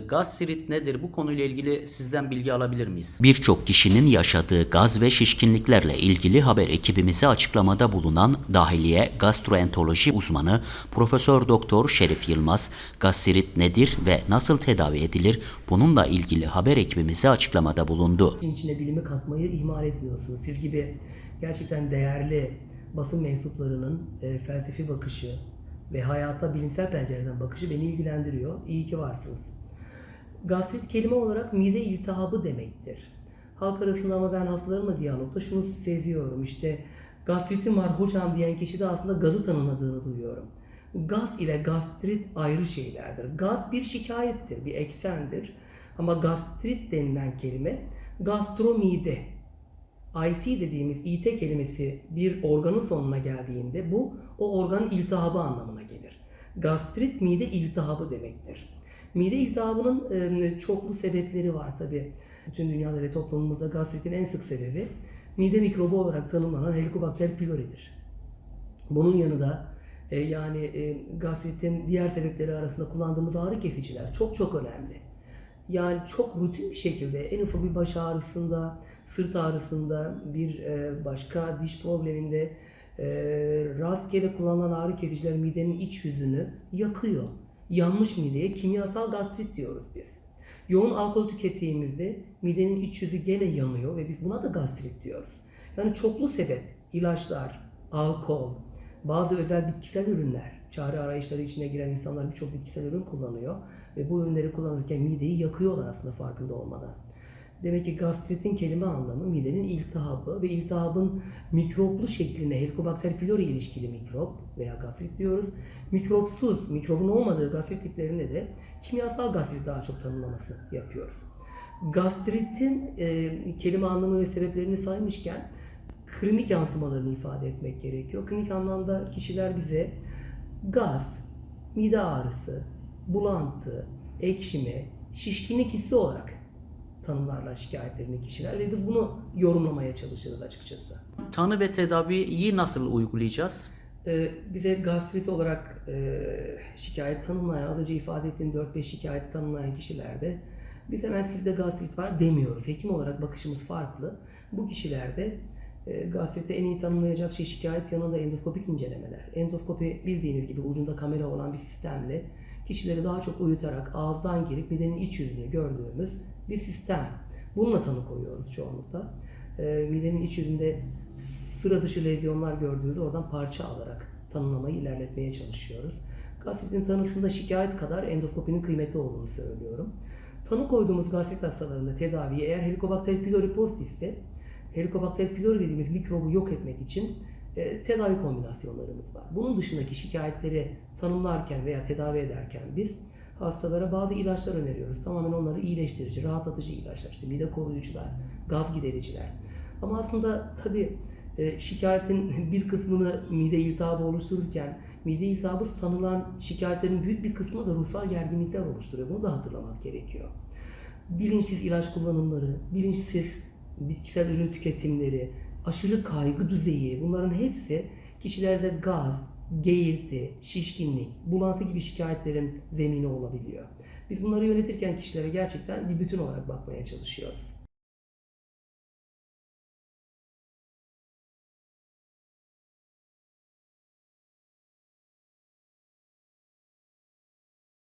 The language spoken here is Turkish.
Gastrit nedir? Bu konuyla ilgili sizden bilgi alabilir miyiz? Birçok kişinin yaşadığı gaz ve şişkinliklerle ilgili haber ekibimize açıklamada bulunan dahiliye gastroenteroloji uzmanı Profesör Doktor Şerif Yılmaz, gastrit nedir ve nasıl tedavi edilir? Bununla ilgili haber ekibimize açıklamada bulundu. İşin içine bilimi katmayı ihmal etmiyorsunuz. Siz gibi gerçekten değerli basın mensuplarının e, felsefi bakışı ve hayata bilimsel pencereden bakışı beni ilgilendiriyor. İyi ki varsınız. Gastrit kelime olarak mide iltihabı demektir. Halk arasında ama ben hastalarımla diyalogda şunu seziyorum. İşte gastritim var hocam diyen kişi de aslında gazı tanımladığını duyuyorum. Gaz ile gastrit ayrı şeylerdir. Gaz bir şikayettir, bir eksendir. Ama gastrit denilen kelime gastromide. IT dediğimiz IT kelimesi bir organın sonuna geldiğinde bu o organın iltihabı anlamına gelir. Gastrit mide iltihabı demektir. Mide iltihabının çoklu sebepleri var tabi. Bütün dünyada ve toplumumuzda gastritin en sık sebebi mide mikrobu olarak tanımlanan Helicobacter pylori'dir. Bunun yanında e, yani e, gastritin diğer sebepleri arasında kullandığımız ağrı kesiciler çok çok önemli. Yani çok rutin bir şekilde en ufak bir baş ağrısında, sırt ağrısında, bir e, başka diş probleminde e, rastgele kullanılan ağrı kesiciler midenin iç yüzünü yakıyor. Yanmış mideye kimyasal gastrit diyoruz biz. Yoğun alkol tükettiğimizde midenin iç yüzü gene yanıyor ve biz buna da gastrit diyoruz. Yani çoklu sebep, ilaçlar, alkol, bazı özel bitkisel ürünler, çare arayışları içine giren insanlar birçok bitkisel ürün kullanıyor ve bu ürünleri kullanırken mideyi yakıyorlar aslında farkında olmadan. Demek ki gastritin kelime anlamı midenin iltihabı ve iltihabın mikroplu şekline Helicobacter pylori ilişkili mikrop veya gastrit diyoruz. Mikropsuz, mikrobun olmadığı gastrit tiplerine de kimyasal gastrit daha çok tanımlaması yapıyoruz. Gastritin e, kelime anlamı ve sebeplerini saymışken klinik yansımalarını ifade etmek gerekiyor. Klinik anlamda kişiler bize gaz, mide ağrısı, bulantı, ekşime, şişkinlik hissi olarak tanımlarlar şikayetlerini kişiler ve biz bunu yorumlamaya çalışırız açıkçası. Tanı ve tedaviyi nasıl uygulayacağız? Ee, bize gastrit olarak e, şikayet tanımlayan, az önce ifade ettiğim 4-5 şikayeti tanımlayan kişilerde biz hemen sizde gastrit var demiyoruz. Hekim olarak bakışımız farklı. Bu kişilerde e, gastriti en iyi tanımlayacak şey şikayet yanında endoskopik incelemeler. Endoskopi bildiğiniz gibi ucunda kamera olan bir sistemle kişileri daha çok uyutarak ağızdan girip midenin iç yüzünü gördüğümüz bir sistem. Bununla tanı koyuyoruz çoğunlukla. E, midenin iç yüzünde sıra dışı lezyonlar gördüğümüzde oradan parça alarak tanımlamayı ilerletmeye çalışıyoruz. Gastritin tanısında şikayet kadar endoskopinin kıymetli olduğunu söylüyorum. Tanı koyduğumuz gastrit hastalarında tedaviye eğer Helicobacter pylori pozitifse Helicobacter pylori dediğimiz mikrobu yok etmek için e, tedavi kombinasyonlarımız var. Bunun dışındaki şikayetleri tanımlarken veya tedavi ederken biz hastalara bazı ilaçlar öneriyoruz. Tamamen onları iyileştirici, rahatlatıcı ilaçlar, işte mide koruyucular, gaz gidericiler. Ama aslında tabii e, şikayetin bir kısmını mide iltihabı oluştururken mide iltihabı sanılan şikayetlerin büyük bir kısmı da ruhsal gerginlikler oluşturuyor. Bunu da hatırlamak gerekiyor. Bilinçsiz ilaç kullanımları, bilinçsiz bitkisel ürün tüketimleri, aşırı kaygı düzeyi bunların hepsi kişilerde gaz, geğirti, şişkinlik, bulantı gibi şikayetlerin zemini olabiliyor. Biz bunları yönetirken kişilere gerçekten bir bütün olarak bakmaya çalışıyoruz.